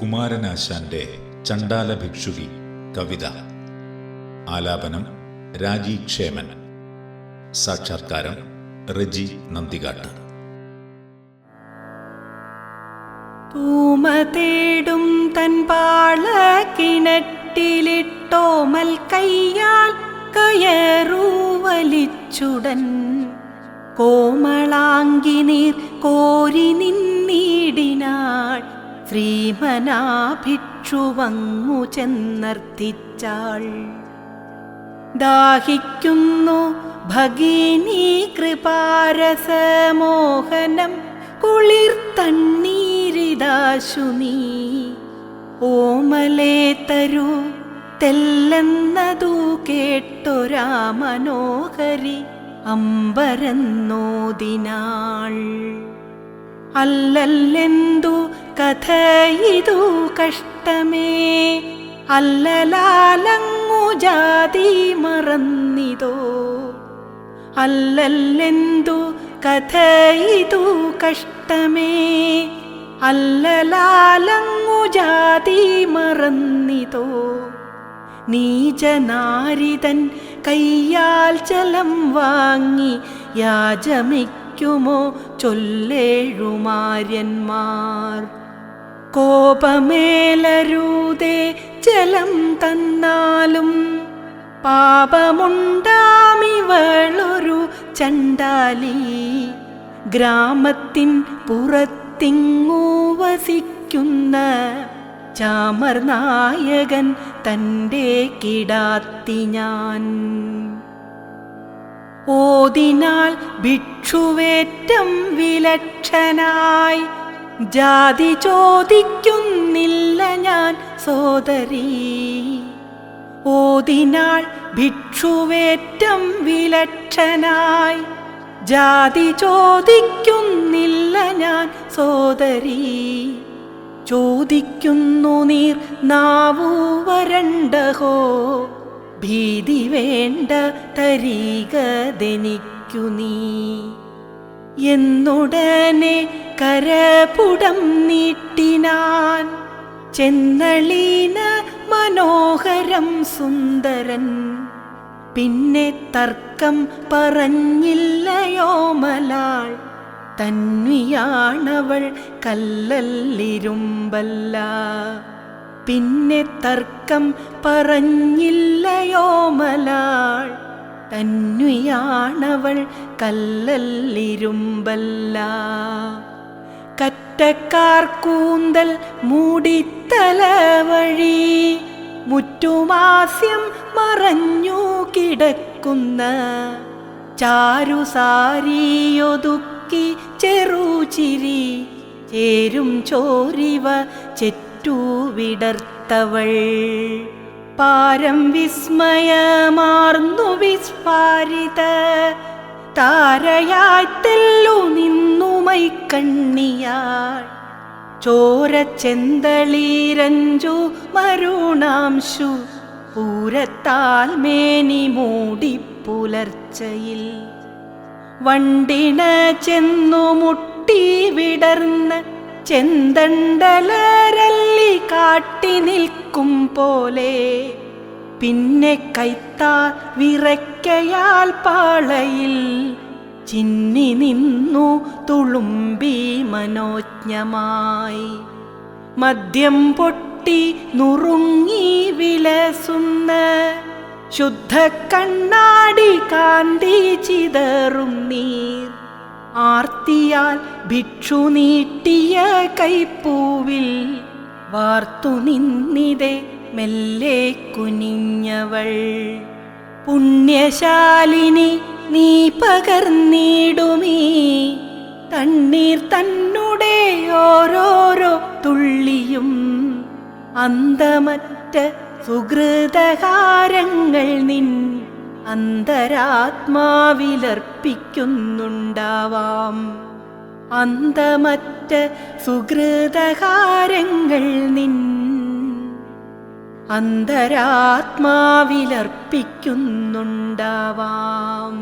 കുമാരനാശാന്റെ ചണ്ടാല ഭിക്ഷുകി കവിത. ആലാപനം രാജി ക്ഷേമൻ സാക്ഷാത്കാരം റജി നന്ദികാട്ട്. തൂമ തേടും തൻ പാള കിണറ്റിലിട്ടോമൽ കയ്യാൽ കയറൂവലിച്ചുടൻ. കോമളാങ്കി കോരി നിന്നീടിനാൾ ശ്രീമനാഭിക്ഷുവങ്ങു ചെന്നർത്ഥിച്ചാൾ. ദാഹിക്കുന്നു ഭഗിനി കൃപാരസമോഹനം കുളിർ തണ്ണീരിതാശു നീ. ഓമലേ തരൂ തെല്ലെന്നതു കേട്ടൊരാ മനോഹരി അമ്പരന്നോദിനാൾ അല്ലല്ലെന്തു കഥ ഇതു കഷ്ടമേ. അല്ലലാലങ്ങു ജാതി മറന്നിതോ. അല്ലല്ലെന്തു കഥയിതു കഷ്ടമേ. അല്ലലാലങ്ങു ജാതി മറന്നിതോ. നീചനാരിതൻ കയ്യാൽ ജലം വാങ്ങി യാചമിക്കുമോ ചൊല്ലേഴുമാര്യന്മാർ. കോപമേലരൂതേ ജലം തന്നാലും പാപമുണ്ടാമിവളൊരു ചണ്ടാലി ഗ്രാമത്തിൻ പുറത്തിങ്ങൂ വസിക്കുന്ന ചാമർനായകൻ തന്റെ കിടാത്തി ഞാൻ. ഓതിനാൽ ഭിക്ഷുവേറ്റം വിലക്ഷനായി ജാതി ചോദിക്കുന്നില്ല ഞാൻ സോദരീ. ഓതിനാൾ ഭിക്ഷുവേറ്റം വിലക്ഷനായി. ജാതി ചോദിക്കുന്നില്ല ഞാൻ സോദരീ. ചോദിക്കുന്നു നീർ നാവൂ വരണ്ടഹോ. ഭീതി വേണ്ട തരീകതെനിക്കു നീ. എന്നുടനെ കരപുടം നീട്ടിനാൻ ചെന്നളീന മനോഹരം സുന്ദരൻ. പിന്നെ തർക്കം പറഞ്ഞില്ലയോ മലാൾ? തന്വിയാണവൾ കല്ലല്ലിരുമ്പല്ല. പിന്നെ തർക്കം പറഞ്ഞില്ലയോ മലാൾ? തന്വിയാണവൾ കല്ലല്ലിരുമ്പല്ല. കറ്റക്കാർ കൂന്തൽ മൂടിത്തല വഴി മുറ്റുമാസ്യം മറഞ്ഞു കിടക്കുന്ന ചാരുസാരിയൊതുക്കി ചെറുചിരി ചേരും ചോരിവ ചെറ്റുവിടർത്തവൾ പാരം വിസ്മയമാർന്നു വിസ്ഫാരിത. താരയായി തെല്ലു നിന്നുമൈ കണ്ണിയാൾ ചോരച്ചെന്തളീരഞ്ചു മരുണാംശു. പൂരത്താൽ മേനി മൂടി പുലർച്ചയിൽ വണ്ടിണ ചെന്നു മുട്ടി വിടർന്ന് ചെന്തണ്ടലരല്ലി കാട്ടി നിൽക്കും പോലെ. പിന്നെ കൈത്താ വിറയ്ക്കയാൽ പാളയിൽ ചിന്നി നിന്നു തുളുമ്പി മനോജ്ഞമായി. മദ്യം പൊട്ടി നുറുങ്ങി വിലസുന്ന ശുദ്ധ കണ്ണാടി കാന്തി ചിതറും നീർ. ആർത്തിയാൽ ഭിക്ഷു നീട്ടിയ കൈപ്പൂവിൽ വാർത്തു നിന്നിതെ മെല്ലെ കുനിഞ്ഞവൾ. പുണ്യശാലിനി നീ പകർന്നിടുമീ. തണ്ണീർ തന്നുടെ ഓരോരോ തുള്ളിയും. അന്തമറ്റ സുഹൃതകാരങ്ങൾ നിൻ അന്തരാത്മാവിലർപ്പിക്കുന്നുണ്ടാവാം. അന്തമറ്റ സുഹൃതകാരങ്ങൾ നിൻ അന്തരാത്മാവിലർപ്പിക്കുന്നുണ്ടാവാം.